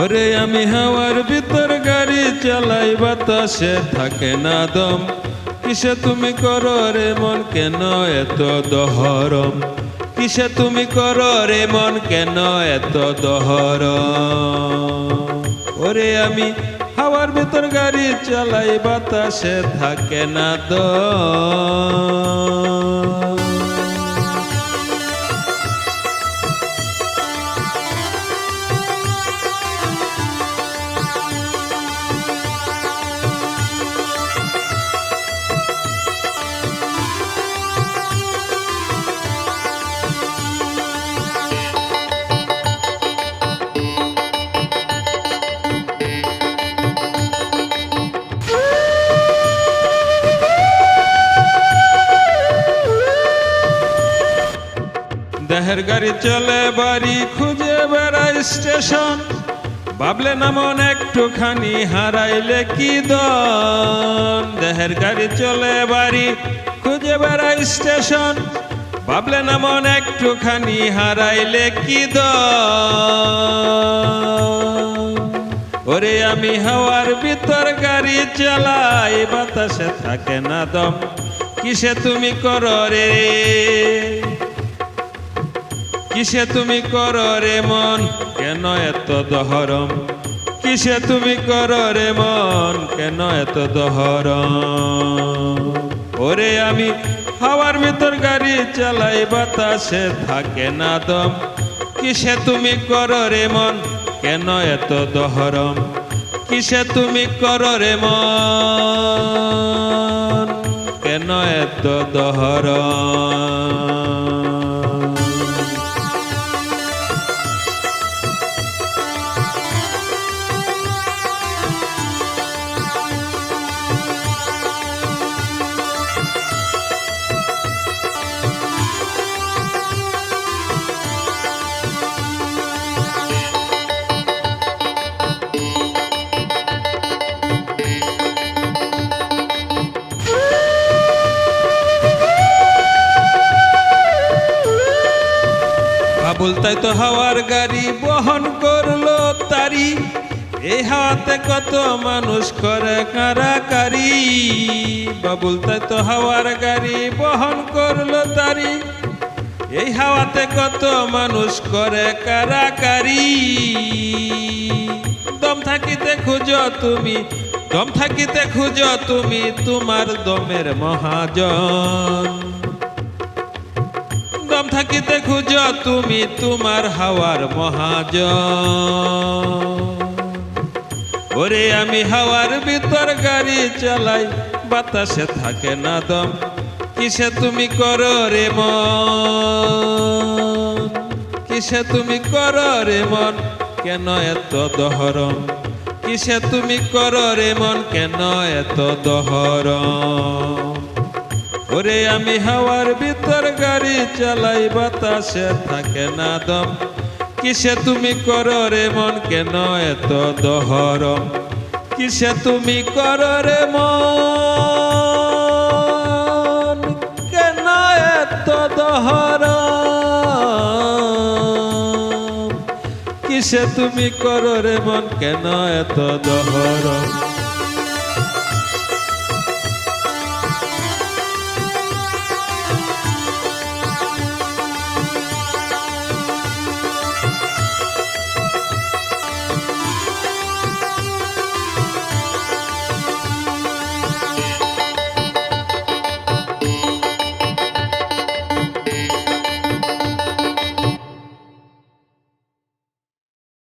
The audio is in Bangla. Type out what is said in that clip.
ওরে আমি হাওয়ার ভিতর গাড়ি চালাই, বাতাসে থাকে না দম। কিসে তুমি করো রে মন কেন এত দহরম? কিসে তুমি করো রে মন কেন এত দহরম? ওরে আমি হাওয়ার ভিতর গাড়ি চালাই, বাতাসে থাকে না দম। দেহের গাড়ি চলে, বাড়ি খুঁজে বেড়াই স্টেশন। ভাবলে না মন একটুখানি হারাইলে কি দন? দেহের গাড়ি চলে, বাড়ি খুঁজে বেড়াই স্টেশন। ভাবলে না মন একটুখানি হারাইলে কি ওরে আমি হাওয়ার ভিতর গাড়ি চালাই, বাতাসে থাকে না দম। কিসে তুমি করো রে? কিসে তুমি করো রে মন? কেন এত দহরম? কিসে তুমি করো রে মন? কেন এত দহরম? ওরে আমি হাওয়ার ভিতর গাড়ি চালাই, বাতাসে থাকে না দম। কিসে তুমি করো রে মন? কেন এত দহরম? কিসে তুমি করো রে মন? কেন এত দহরম? বাবুল তো হাওয়ার গাড়ি বহন করল তারি। এই হাওয়াতে কত মানুষ করে কারাকারি। বাবুল তাই তো হাওয়ার গাড়ি বহন করল তারি। এই হাওয়াতে কত মানুষ করে কারাকারি। দম থাকিতে খুঁজো তুমি, দম থাকিতে খুঁজো তুমি তোমার দমের মহাজন। থাকিতে খুঁজ তুমি তোমার হাওয়ার মহাজ ওরে আমি হাওয়ার ভিতর গাড়ি চালাই, বাতাসে থাকে না দম, কিসে তুমি করো রে মন? কিসে তুমি করো রে মন, কেন এত দহরম? কিসে তুমি করো রে মন, কেন এত দহরম? ওরে আমি হাওয়ার ভিতর গাড়ি চালাই বাতাসে থাকে না দম। কিসে তুমি করো রে মন কেন এত দহরম? কিসে তুমি করো রে মন কেন এত দহরম? কিসে তুমি করো রে মন কেন এত দহরম?